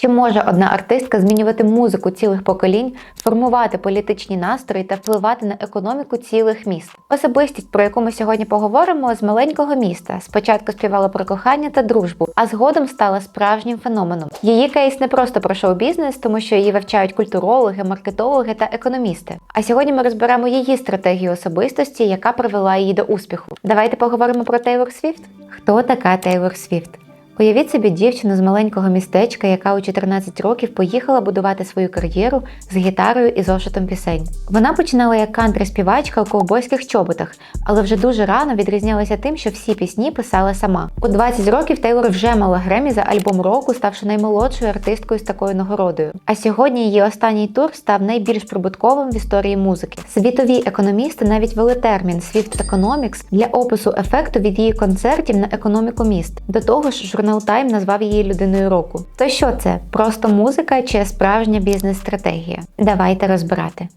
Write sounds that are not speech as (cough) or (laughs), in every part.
Чи може одна артистка змінювати музику цілих поколінь, формувати політичні настрої та впливати на економіку цілих міст? Особистість, про яку ми сьогодні поговоримо, з маленького міста. Спочатку співала про кохання та дружбу, а згодом стала справжнім феноменом. Її кейс не просто про шоу-бізнес, тому що її вивчають культурологи, маркетологи та економісти. А сьогодні ми розберемо її стратегію особистості, яка привела її до успіху. Давайте поговоримо про Тейлор Свіфт. Хто така Тейлор Свіфт? Уявіть собі дівчину з маленького містечка, яка у 14 років поїхала будувати свою кар'єру з гітарою і зошитом пісень. Вона починала як кантри-співачка у ковбойських чоботах, але вже дуже рано відрізнялася тим, що всі пісні писала сама. У 20 років Тейлор вже мала Гремі за альбом року, ставши наймолодшою артисткою з такою нагородою. А сьогодні її останній тур став найбільш прибутковим в історії музики. Світові економісти навіть вели термін Swift Economics для опису ефекту від її концертів на економіку міст. До того ж, журнал Time назвав її людиною року. То що це? Просто музика чи справжня бізнес-стратегія? Давайте розбирати.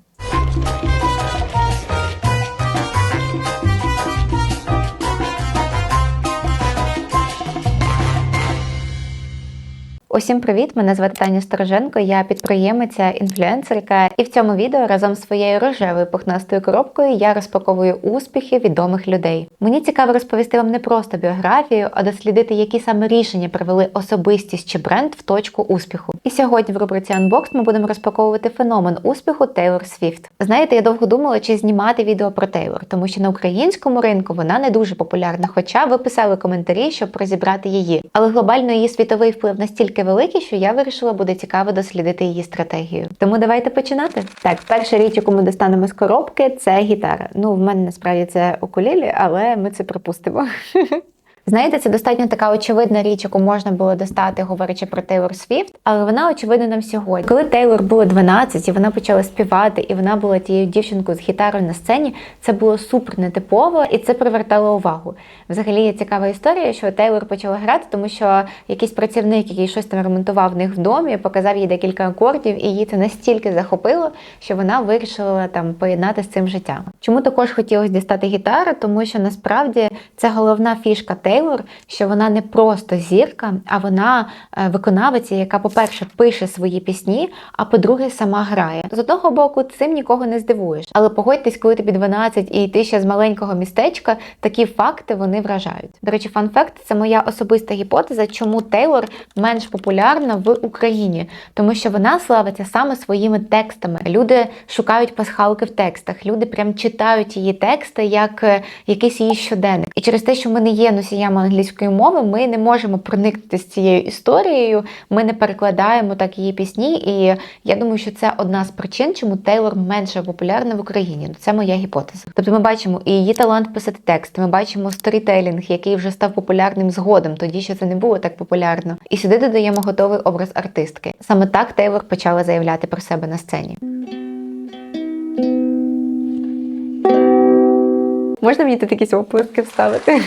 Усім привіт! Мене звати Таня Стороженко, я підприємиця, інфлюенсерка, і в цьому відео разом з своєю рожевою пухнастою коробкою я розпаковую успіхи відомих людей. Мені цікаво розповісти вам не просто біографію, а дослідити, які саме рішення привели особистість чи бренд в точку успіху. І сьогодні в рубриці Unboxed ми будемо розпаковувати феномен успіху Тейлор Свіфт. Знаєте, я довго думала, чи знімати відео про Тейлор, тому що на українському ринку вона не дуже популярна, хоча ви писали коментарі, щоб розібрати її. Але глобально її світовий вплив настільки великий, що я вирішила буде цікаво дослідити її стратегію. Тому давайте починати. Так, перша річ, яку ми достанемо з коробки, це гітара. Ну, в мене насправді це окулілі, але ми це пропустимо. (laughs) Знаєте, це достатньо така очевидна річ, яку можна було достати, говорячи про Тейлор Свіфт, але вона очевидна нам сьогодні. Коли Тейлор було 12 і вона почала співати, і вона була тією дівчинкою з гітарою на сцені, це було супер нетипово і це привертало увагу. Взагалі є цікава історія, що Тейлор почала грати, тому що якийсь працівник, який щось там ремонтував в них в домі, показав їй декілька акордів, і її це настільки захопило, що вона вирішила там поєднати з цим життя. Чому також хотілося дістати гітару? Тому що насправді це головна фішка Тейлор. Що вона не просто зірка, а вона е, виконавиця, яка, по-перше, пише свої пісні, а по-друге, сама грає. З одного боку, цим нікого не здивуєш. Але погодьтесь, коли тобі 12 і ти ще з маленького містечка, такі факти вони вражають. До речі, фан-факт – це моя особиста гіпотеза, чому Тейлор менш популярна в Україні, тому що вона славиться саме своїми текстами. Люди шукають пасхалки в текстах, люди прям читають її тексти як е, якийсь її щоденник. І через те, що ми не є носіями англійської мови, ми не можемо проникнути з цією історією, ми не перекладаємо так її пісні. І я думаю, що це одна з причин, чому Тейлор менше популярна в Україні. Це моя гіпотеза. Тобто ми бачимо і її талант писати тексти, ми бачимо сторітелінг, який вже став популярним згодом, тоді ще це не було так популярно. І сюди додаємо готовий образ артистки. Саме так Тейлор почала заявляти про себе на сцені. Можна мені тут якісь оплески вставити?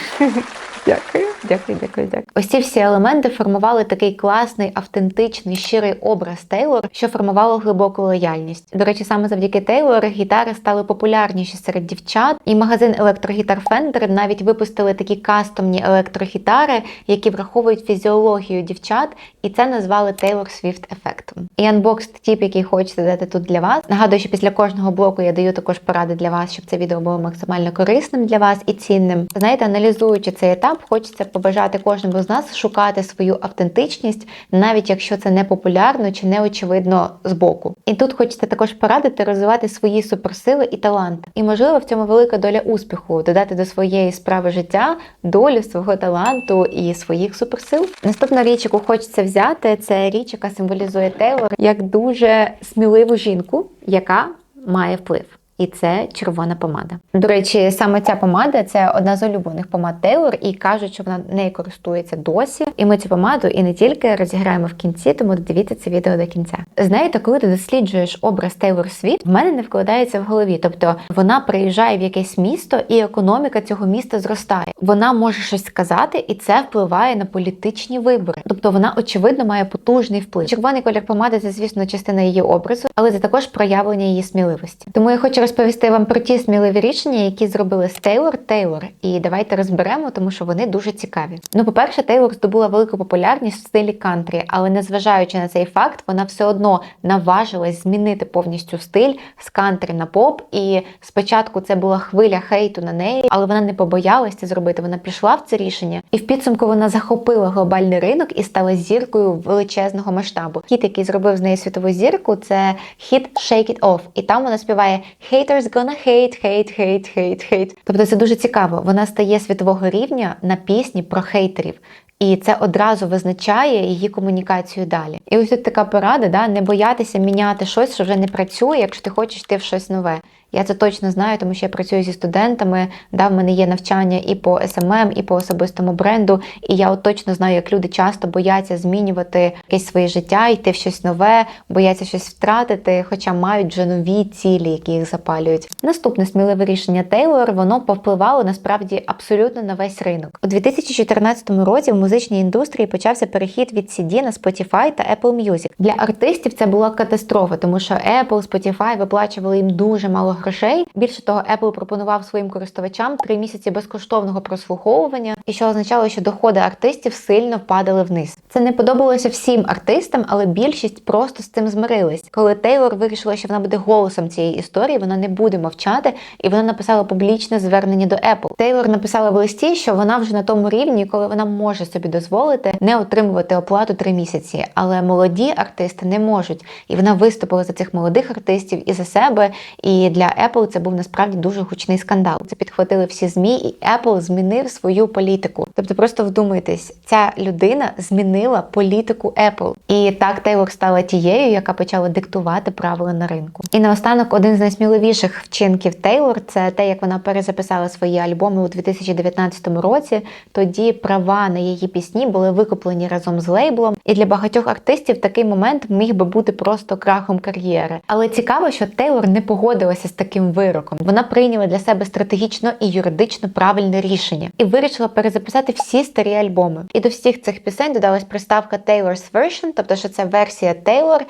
Дякую, дякую, дякую, дякую. Ось ці всі елементи формували такий класний, автентичний, щирий образ Тейлор, що формувало глибоку лояльність. До речі, саме завдяки Тейлор гітари стали популярніші серед дівчат, і магазин електрогітар Fender навіть випустили такі кастомні електрогітари, які враховують фізіологію дівчат, і це назвали Тейлор Свіфт ефектом. І анбокс тіп, який хочете дати тут для вас. Нагадую, що після кожного блоку я даю також поради для вас, щоб це відео було максимально корисним для вас і цінним. Знаєте, аналізуючи цей етап хочеться побажати кожному з нас шукати свою автентичність, навіть якщо це не популярно чи не очевидно збоку. І тут хочеться також порадити розвивати свої суперсили і таланти. І можливо в цьому велика доля успіху додати до своєї справи життя долю свого таланту і своїх суперсил. Наступна річ, яку хочеться взяти, це річ, яка символізує Тейлор як дуже сміливу жінку, яка має вплив. І це червона помада. До речі, саме ця помада це одна з улюблених помад Тейлор, і кажуть, що вона нею користується досі. І ми цю помаду і не тільки розіграємо в кінці, тому додивіться це відео до кінця. Знаєте, коли ти досліджуєш образ Тейлор Світ, в мене не вкладається в голові. Тобто вона приїжджає в якесь місто, і економіка цього міста зростає. Вона може щось сказати, і це впливає на політичні вибори. Тобто вона очевидно має потужний вплив. Червоний колір помади це, звісно, частина її образу, але це також проявлення її сміливості. Тому я хочу розповісти вам про ті сміливі рішення, які зробили з Тейлор Тейлор. І давайте розберемо, тому що вони дуже цікаві. Ну, по-перше, Тейлор здобула велику популярність в стилі кантрі, але незважаючи на цей факт, вона все одно наважилась змінити повністю стиль з кантрі на поп. І спочатку це була хвиля хейту на неї, але вона не побоялась це зробити. Вона пішла в це рішення, і в підсумку вона захопила глобальний ринок і стала зіркою величезного масштабу. Хіт, який зробив з неї світову зірку, це хіт Shake It Off. І там вона співає Haters gonna hate, hate, hate, hate, hate. Тобто це дуже цікаво. Вона стає світового рівня на пісні про хейтерів. І це одразу визначає її комунікацію далі. І ось тут така порада: да, не боятися міняти щось, що вже не працює, якщо ти хочеш йти в щось нове. Я це точно знаю, тому що я працюю зі студентами. Да, в мене є навчання і по SMM, і по особистому бренду. І я от точно знаю, як люди часто бояться змінювати якесь своє життя, йти в щось нове, бояться щось втратити, хоча мають вже нові цілі, які їх запалюють. Наступне сміливе рішення Тейлор воно повпливало насправді абсолютно на весь ринок. У 2014 році в музичній індустрії почався перехід від CD на Spotify та Apple Music. Для артистів це була катастрофа, тому що Apple, Spotify виплачували їм дуже мало грошей. Більше того, Apple пропонував своїм користувачам три місяці безкоштовного прослуховування, і що означало, що доходи артистів сильно падали вниз. Це не подобалося всім артистам, але більшість просто з цим змирились. Коли Тейлор вирішила, що вона буде голосом цієї історії, вона не буде мовчати, і вона написала публічне звернення до Apple. Тейлор написала в листі, що вона вже на тому рівні, коли вона може собі дозволити не отримувати оплату три місяці. Але молоді артисти не можуть. І вона виступила за цих молодих артистів і за себе. І для Apple це був насправді дуже гучний скандал. Це підхватили всі змі, і Apple змінив свою політику. Тобто, просто вдумайтесь, ця людина змінила політику Apple. І так Тейлор стала тією, яка почала диктувати правила на ринку. І наостанок один з найсміливіших вчинків Тейлор це те, як вона перезаписала свої альбоми у 2019 році. Тоді права на її пісні були викуплені разом з лейблом. І для багатьох артистів такий момент міг би бути просто крахом кар'єри. Але цікаво, що Тейлор не погодилася з таким вироком. Вона прийняла для себе стратегічно і юридично правильне рішення і вирішила перезаписати всі старі альбоми. І до всіх цих пісень додалась приставка Taylor's Version, тобто що це версія Тейлор.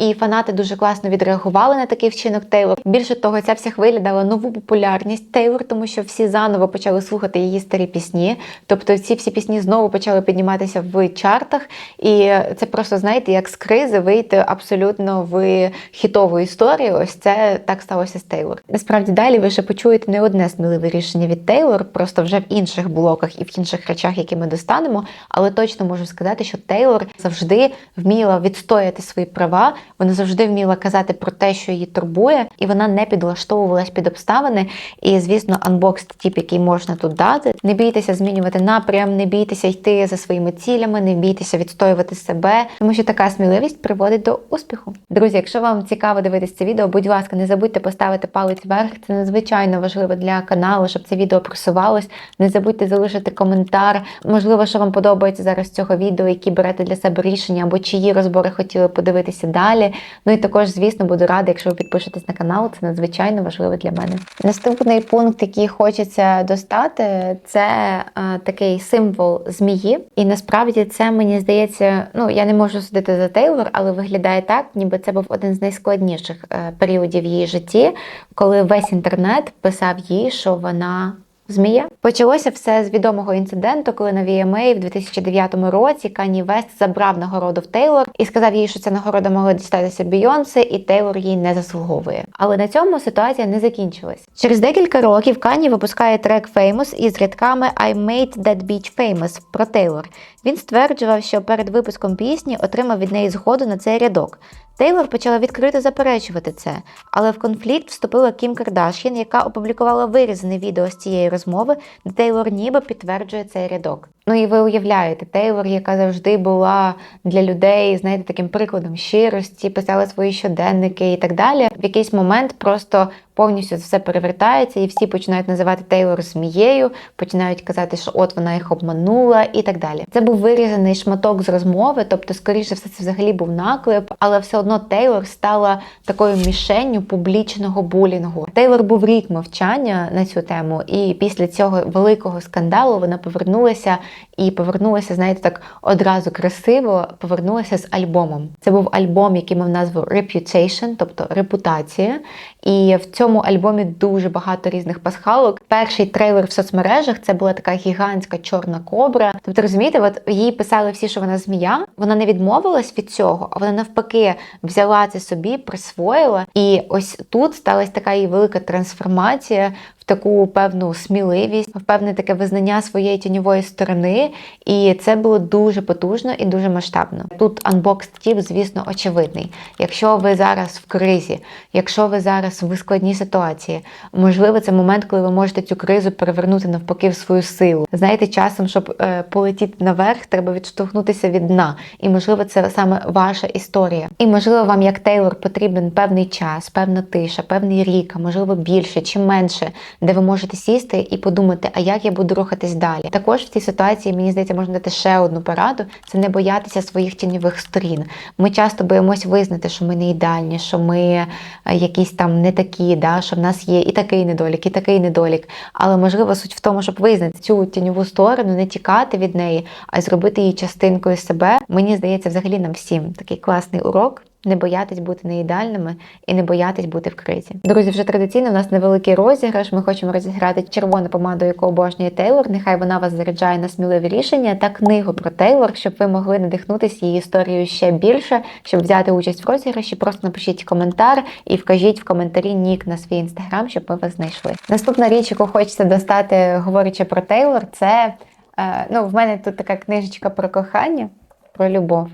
І фанати дуже класно відреагували на такий вчинок Тейлор. Більше того, ця вся хвиля дала нову популярність Тейлор, тому що всі заново почали слухати її старі пісні. Тобто ці всі пісні знову почали підніматися в чартах. І це просто, знаєте, як з кризи вийти абсолютно в хітову історію. Ось це так сталося з Тейлор. Насправді далі ви ще почуєте не одне сміливе рішення від Тейлор, просто вже в інших блоках і в інших речах, які ми достанемо. Але точно можу сказати, що Тейлор завжди вміла відстояти свої права. Вона завжди вміла казати про те, що її турбує, і вона не підлаштовувалась під обставини. І, звісно, анбокс тип, який можна тут дати. Не бійтеся змінювати напрям, не бійтеся йти за своїми цілями, не бійтеся відстоювати себе, тому що така сміливість приводить до успіху. Друзі, якщо вам цікаво дивитися це відео, будь ласка, не забудьте поставити палець вверх. Це надзвичайно важливо для каналу, щоб це відео просувалось. Не забудьте залишити коментар. Можливо, що вам подобається зараз цього відео, які берете для себе рішення або чиї розбори хотіли подивитися далі. Ну і також, звісно, буду рада, якщо ви підпишетесь на канал, це надзвичайно важливо для мене. Наступний пункт, який хочеться достати, це е, такий символ змії. І насправді це мені здається, ну я не можу судити за Тейлор, але виглядає так, ніби це був один з найскладніших е, періодів її житті, коли весь інтернет писав їй, що вона. Змія почалося все з відомого інциденту, коли на VMA в 2009 році Кані Вест забрав нагороду в Тейлор і сказав їй, що ця нагорода могла дістатися Бійонсе, і Тейлор її не заслуговує. Але на цьому ситуація не закінчилась. Через декілька років Кані випускає трек Famous із рядками I made that beach famous про Тейлор. Він стверджував, що перед випуском пісні отримав від неї згоду на цей рядок. Тейлор почала відкрито заперечувати це, але в конфлікт вступила Кім Кардашін, яка опублікувала вирізане відео з цієї розмови, де Тейлор ніби підтверджує цей рядок. Ну і ви уявляєте, Тейлор, яка завжди була для людей, знаєте, таким прикладом щирості, писала свої щоденники і так далі. В якийсь момент просто повністю все перевертається, і всі починають називати Тейлор змією, починають казати, що от вона їх обманула, і так далі. Це був вирізаний шматок з розмови, тобто, скоріше все, це взагалі був наклеп, але все одно Тейлор стала такою мішенню публічного булінгу. Тейлор був рік мовчання на цю тему, і після цього великого скандалу вона повернулася і повернулася, знаєте, так одразу красиво повернулася з альбомом. Це був альбом, який мав назву Reputation, тобто репутація. І в цьому альбомі дуже багато різних пасхалок. Перший трейлер в соцмережах це була така гігантська чорна кобра. Тобто, розумієте, от їй писали всі, що вона змія. Вона не відмовилась від цього, а вона навпаки взяла це собі, присвоїла. І ось тут сталася така її велика трансформація в таку певну сміливість, певне таке визнання своєї тіньової сторони. І це було дуже потужно і дуже масштабно. Тут Unboxed Tip, звісно, очевидний. Якщо ви зараз в кризі, якщо ви зараз в складній ситуації, можливо, це момент, коли ви можете цю кризу перевернути навпаки в свою силу. Знаєте, часом, щоб е, полетіти наверх, треба відштовхнутися від дна. І можливо, це саме ваша історія. І можливо, вам як Тейлор потрібен певний час, певна тиша, певний рік, а можливо більше чи менше, де ви можете сісти і подумати, а як я буду рухатись далі. Також в цій ситуації мені здається, можна дати ще одну пораду: це не боятися своїх тіньових сторін. Ми часто боїмось визнати, що ми не ідеальні, що ми е, якісь там не такі, да, що в нас є і такий недолік, і такий недолік. Але можливо суть в тому, щоб визнати цю тіньову сторону, не тікати від неї, а зробити її частинкою себе. Мені здається, взагалі нам всім такий класний урок. Не боятись бути неідеальними і не боятись бути в кризі. Друзі, вже традиційно у нас невеликий розіграш. Ми хочемо розіграти червону помаду, яку обожнює Тейлор. Нехай вона вас заряджає на сміливі рішення та книгу про Тейлор, щоб ви могли надихнутися її історією ще більше, щоб взяти участь в розіграші. Просто напишіть коментар і вкажіть в коментарі нік на свій інстаграм, щоб ми вас знайшли. Наступна річ, яку хочеться достати, говорячи про Тейлор, це е, ну в мене тут така книжечка про кохання, про любов.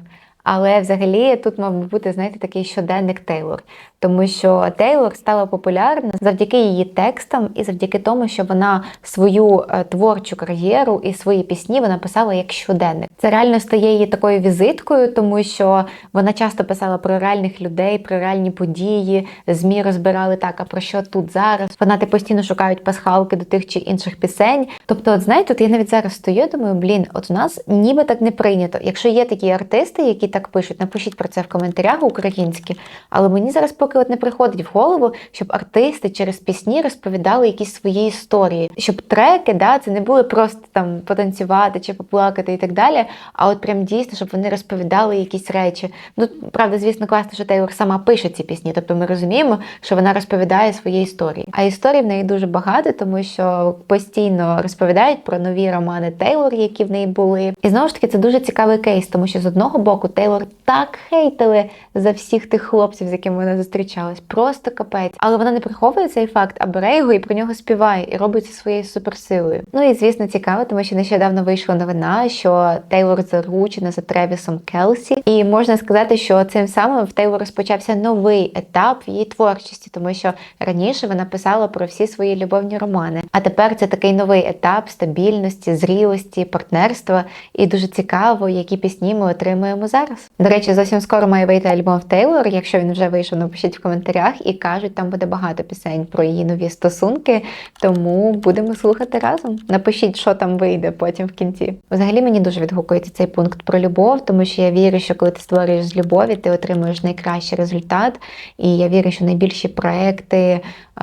Але взагалі тут мав би бути, знаєте, такий щоденник Тейлор, тому що Тейлор стала популярна завдяки її текстам і завдяки тому, що вона свою е, творчу кар'єру і свої пісні вона писала як щоденник. Це реально стає її такою візиткою, тому що вона часто писала про реальних людей, про реальні події. Змі розбирали так, а про що тут зараз. Фанати постійно шукають пасхалки до тих чи інших пісень. Тобто, от знаєте, от я навіть зараз стою, думаю, блін, от у нас ніби так не прийнято. Якщо є такі артисти, які так пишуть, напишіть про це в коментарях українські. Але мені зараз поки от не приходить в голову, щоб артисти через пісні розповідали якісь свої історії, щоб треки, да, це не були просто там потанцювати чи поплакати і так далі. А от прям дійсно, щоб вони розповідали якісь речі. Ну правда, звісно, класно, що Тейлор сама пише ці пісні. Тобто ми розуміємо, що вона розповідає свої історії. А історій в неї дуже багато, тому що постійно розповідають про нові романи Тейлор, які в неї були. І знову ж таки, це дуже цікавий кейс, тому що з одного боку Тейлор так хейтили за всіх тих хлопців, з якими вона зустрічалась. Просто капець. Але вона не приховує цей факт, а бере його і про нього співає, і робить це своєю суперсилою. Ну і звісно, цікаво, тому що нещодавно вийшла новина, що Тейлор заручена за Тревісом Келсі, і можна сказати, що цим самим в Тейлор розпочався новий етап в її творчості, тому що раніше вона писала про всі свої любовні романи. А тепер це такий новий етап стабільності, зрілості, партнерства. І дуже цікаво, які пісні ми отримуємо зараз. До речі, зовсім скоро має вийти альбом Тейлор. Якщо він вже вийшов, напишіть в коментарях і кажуть, там буде багато пісень про її нові стосунки. Тому будемо слухати разом. Напишіть, що там вийде потім в кінці. Взагалі мені дуже відгукується цей пункт про любов, тому що я вірю, що коли ти створюєш з любові, ти отримуєш найкращий результат. І я вірю, що найбільші проекти,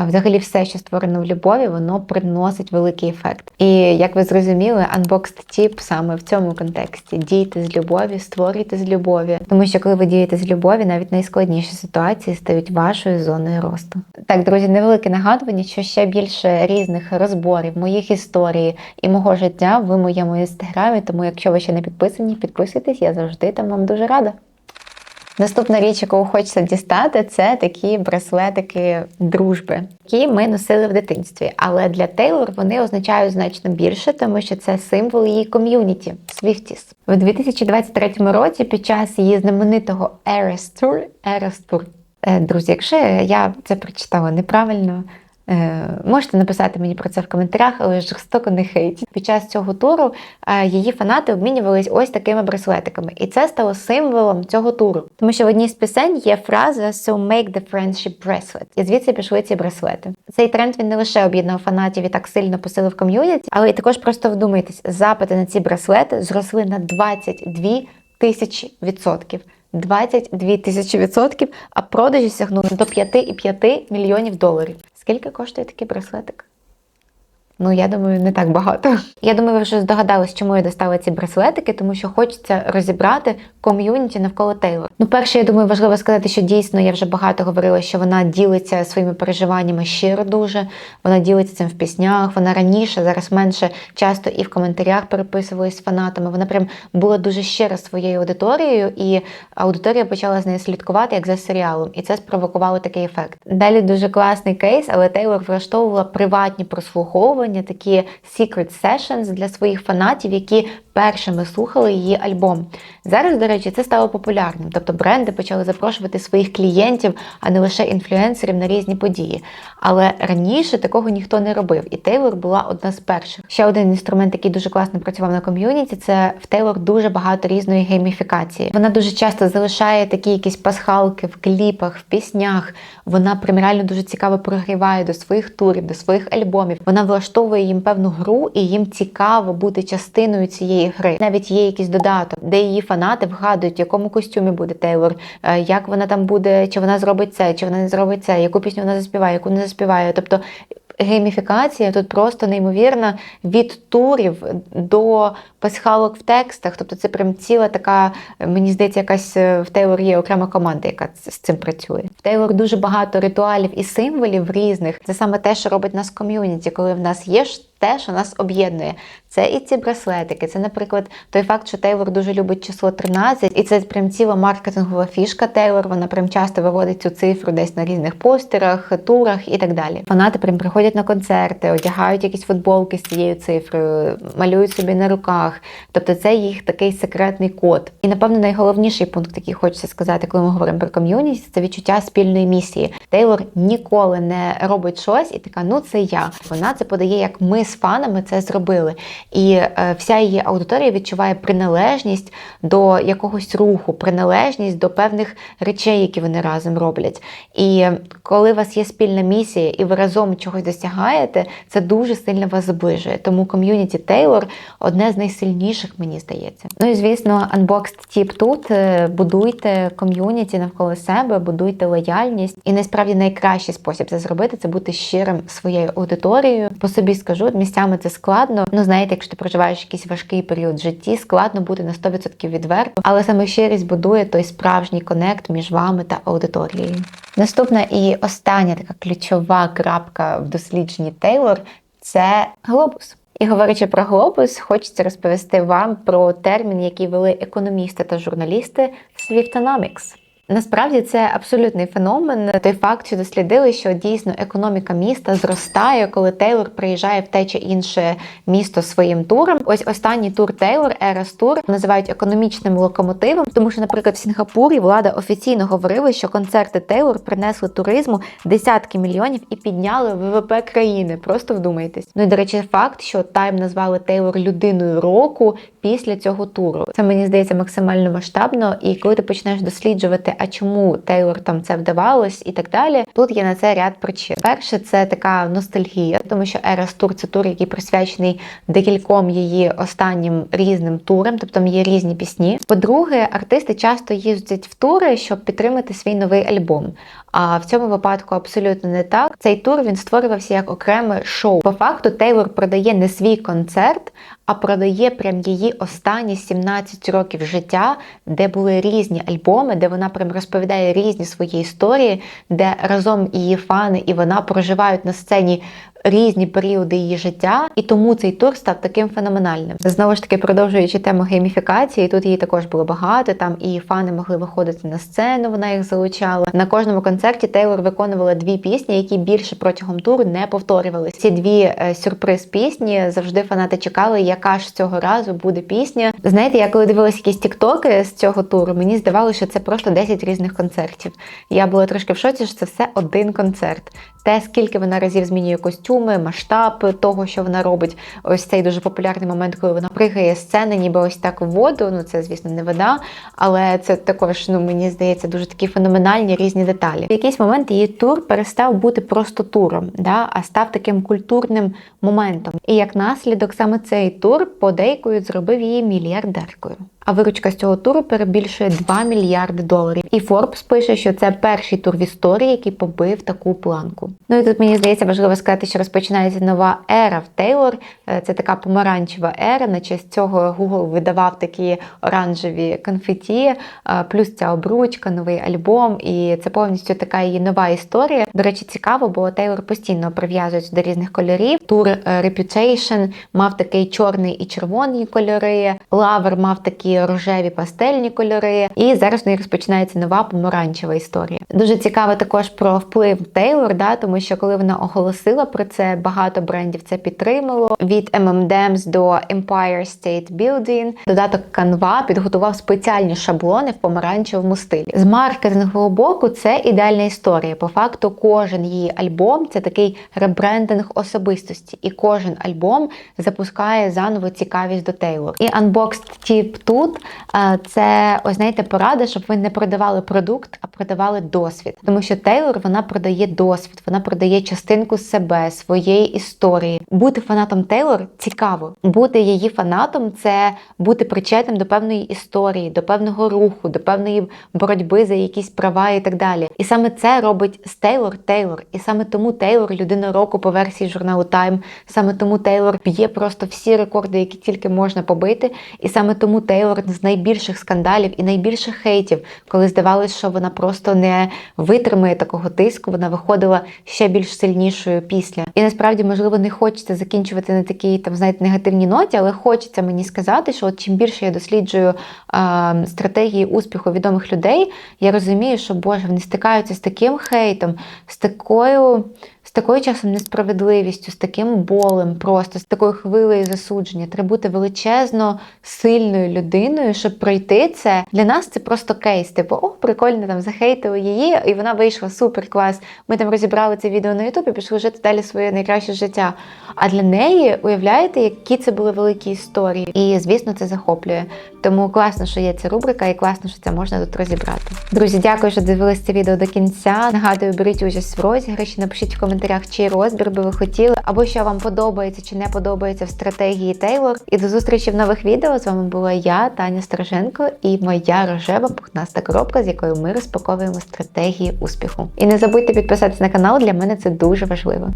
взагалі все, що створено в любові, воно приносить великий ефект. І як ви зрозуміли, Unboxed Tip саме в цьому контексті дійте з любові, створюйте з любові, тому що коли ви дієте з любові, навіть найскладніші ситуації стають вашою зоною росту. Так, друзі, невелике нагадування, що ще більше різних розборів, моїх історій і мого життя в моєму інстаграмі. Тому, якщо ви ще не підписані, підписуйтесь, я завжди там вам дуже рада. Наступна річ, яку хочеться дістати, це такі браслетики дружби, які ми носили в дитинстві. Але для Тейлор вони означають значно більше, тому що це символ її ком'юніті Swifties. У 2023 році під час її знаменитого Eras Tour, Eras Tour, е, друзі, якщо я це прочитала неправильно. Е, Можете написати мені про це в коментарях, але жорстоко не хейтіть. Під час цього туру е, її фанати обмінювались ось такими браслетиками, і це стало символом цього туру. Тому що в одній з пісень є фраза «So make the friendship bracelet». І звідси пішли ці браслети. Цей тренд він не лише об'єднав фанатів і так сильно посилив ком'юніті, але й також просто вдумайтесь, запити на ці браслети зросли на 22 тисячі відсотків. 22 тисячі відсотків, а продажі сягнули до 5,5 мільйонів доларів. Скільки коштує такий браслетик? Ну, я думаю, не так багато. Я думаю, ви вже здогадались, чому я достала ці браслетики, тому що хочеться розібрати ком'юніті навколо Тейлор. Ну, перше, я думаю, важливо сказати, що дійсно я вже багато говорила, що вона ділиться своїми переживаннями щиро дуже. Вона ділиться цим в піснях. Вона раніше, зараз менше часто і в коментарях переписувалась з фанатами. Вона прям була дуже щира своєю аудиторією, і аудиторія почала з нею слідкувати як за серіалом, і це спровокувало такий ефект. Далі дуже класний кейс, але Тейлор влаштовувала приватні прослуховування, такі secret sessions для своїх фанатів, які першими слухали її альбом. Зараз, до речі, це стало популярним. Тобто бренди почали запрошувати своїх клієнтів, а не лише інфлюенсерів на різні події. Але раніше такого ніхто не робив, і Тейлор була одна з перших. Ще один інструмент, який дуже класно працював на ком'юніті, це в Тейлор дуже багато різної гейміфікації. Вона дуже часто залишає такі якісь пасхалки в кліпах, в піснях. Вона прям реально дуже цікаво прогріває до своїх турів, до своїх альбомів. Вона влаштовує їм певну гру, і їм цікаво бути частиною цієї гри. Навіть є якийсь додаток, де її фанати вгадують, в якому костюмі буде Тейлор, е, як вона там буде, чи вона зробить це, чи вона не зробить це, яку пісню вона заспіває, яку не заспіває. Тобто гейміфікація тут просто неймовірна від турів до пасхалок в текстах. Тобто це прям ціла така, мені здається, якась е, в Тейлор є окрема команда, яка з цим працює. В Тейлор дуже багато ритуалів і символів різних. Це саме те, що робить нас ком'юніті, коли в нас є те, що нас об'єднує. Це і ці браслетики. Це, наприклад, той факт, що Тейлор дуже любить число 13, і це прям ціла маркетингова фішка Тейлор. Вона прям часто виводить цю цифру десь на різних постерах, турах і так далі. Фанати прям приходять на концерти, одягають якісь футболки з цією цифрою, малюють собі на руках. Тобто це їх такий секретний код. І напевно найголовніший пункт, який хочеться сказати, коли ми говоримо про ком'юніті, це відчуття спільної місії. Тейлор ніколи не робить щось і така, ну це я. Вона це подає, як ми з фанами це зробили. І е, вся її аудиторія відчуває приналежність до якогось руху, приналежність до певних речей, які вони разом роблять. І коли у вас є спільна місія і ви разом чогось досягаєте, це дуже сильно вас зближує. Тому ком'юніті Тейлор одне з найсильніших, мені здається. Ну і звісно, Unboxed Tip тут Е, будуйте ком'юніті навколо себе, будуйте лояльність. І насправді найкращий спосіб це зробити це бути щирим своєю аудиторією. По собі скажу, місцями це складно. Ну знаєте, якщо ти проживаєш якийсь важкий період в житті, складно бути на 100% відверто, але саме щирість будує той справжній конект між вами та аудиторією. Наступна і остання така ключова крапка в дослідженні Тейлор це глобус. І говорячи про глобус, хочеться розповісти вам про термін, який вели економісти та журналісти Swiftономікс. Насправді це абсолютний феномен. Той факт, що дослідили, що дійсно економіка міста зростає, коли Тейлор приїжджає в те чи інше місто своїм туром. Ось останній тур Тейлор, Ерас Тур, називають економічним локомотивом, тому що, наприклад, в Сінгапурі влада офіційно говорила, що концерти Тейлор принесли туризму десятки мільйонів і підняли ВВП країни. Просто вдумайтесь. Ну і до речі, факт, що Тайм назвали Тейлор людиною року після цього туру. Це мені здається максимально масштабно. І коли ти почнеш досліджувати, а чому Тейлор там це вдавалось і так далі, тут є на це ряд причин. Перше, це така ностальгія, тому що Ерас Тур це тур, який присвячений декільком її останнім різним турам, тобто там є різні пісні. По-друге, артисти часто їздять в тури, щоб підтримати свій новий альбом. А в цьому випадку абсолютно не так. Цей тур він створювався як окреме шоу. По факту Тейлор продає не свій концерт, а продає прям її останні 17 років життя, де були різні альбоми, де вона прям розповідає різні свої історії, де разом її фани і вона проживають на сцені різні періоди її життя, і тому цей тур став таким феноменальним. Знову ж таки, продовжуючи тему гейміфікації, тут її також було багато. Там і фани могли виходити на сцену, вона їх залучала. На кожному концерті Тейлор виконувала дві пісні, які більше протягом туру не повторювалися. Ці дві е, сюрприз пісні завжди фанати чекали, яка ж цього разу буде пісня. Знаєте, я коли дивилася якісь тіктоки з цього туру, мені здавалося, що це просто 10 різних концертів. Я була трошки в шоці, що це все один концерт те, скільки вона разів змінює костюми, масштаб того, що вона робить. Ось цей дуже популярний момент, коли вона пригає сцени, ніби ось так в воду. Ну це, звісно, не вода, але це також, ну мені здається, дуже такі феноменальні різні деталі. В якийсь момент її тур перестав бути просто туром, да, а став таким культурним моментом. І як наслідок, саме цей тур подейкують зробив її мільярдеркою. А виручка з цього туру перебільшує 2 мільярди доларів. І Forbes пише, що це перший тур в історії, який побив таку планку. Ну і тут мені здається важливо сказати, що розпочинається нова ера в Тейлор. Е, Це така помаранчева ера. На честь цього Google видавав такі оранжеві конфеті, е, плюс ця обручка, новий альбом, і це повністю така її нова історія. До речі, цікаво, бо Тейлор постійно прив'язують до різних кольорів. Тур е, Reputation мав такий чорний і червоний кольори. Лавер мав такі рожеві пастельні кольори. І зараз в неї розпочинається нова помаранчева історія. Дуже цікаво також про вплив Тейлор, да, тому що коли вона оголосила про це, багато брендів це підтримало. Від M&M's до Empire State Building. Додаток Canva підготував спеціальні шаблони в помаранчевому стилі. З маркетингового боку це ідеальна історія. По факту, кожен її альбом це такий ребрендинг особистості, і кожен альбом запускає заново цікавість до Тейлор. І Unboxed Tip тут це ось знаєте порада, щоб ви не продавали продукт, а продавали досвід. Тому що Тейлор вона продає досвід, вона продає частинку себе, своєї історії. Бути фанатом Тейлор цікаво. Бути її фанатом це бути причетним до певної історії, до певного руху, до певної боротьби за якісь права і так далі. І саме це робить з Тейлор Тейлор. І саме тому Тейлор людина року по версії журналу Time. Саме тому Тейлор б'є просто всі рекорди, які тільки можна побити. І саме тому Тейлор з найбільших скандалів і найбільших хейтів, коли здавалось, що вона просто не витримує такого тиску, вона виходила ще більш сильнішою після. І насправді, можливо, не хочеться закінчувати на такій там, знаєте, негативній ноті, але хочеться мені сказати, що от чим більше я досліджую а, стратегії успіху відомих людей, я розумію, що Боже, вони стикаються з таким хейтом, з такою. З такою часом несправедливістю, з таким болем, просто з такою хвилею засудження. Треба бути величезно сильною людиною, щоб пройти це. Для нас це просто кейс. Типу, о, прикольно там захейтили її, і вона вийшла супер клас. Ми там розібрали це відео на Ютубі, пішли жити далі своє найкраще життя. А для неї, уявляєте, які це були великі історії. І звісно, це захоплює. Тому класно, що є ця рубрика, і класно, що це можна тут розібрати. Друзі, дякую, що дивилися це відео до кінця. Нагадую, беріть участь в розіграші, напишіть в коментарях, чий розбір би ви хотіли, або що вам подобається чи не подобається в стратегії Тейлор. І до зустрічі в нових відео. З вами була я, Таня Стороженко, і моя рожева пухнаста коробка, з якою ми розпаковуємо стратегії успіху. І не забудьте підписатися на канал, для мене це дуже важливо.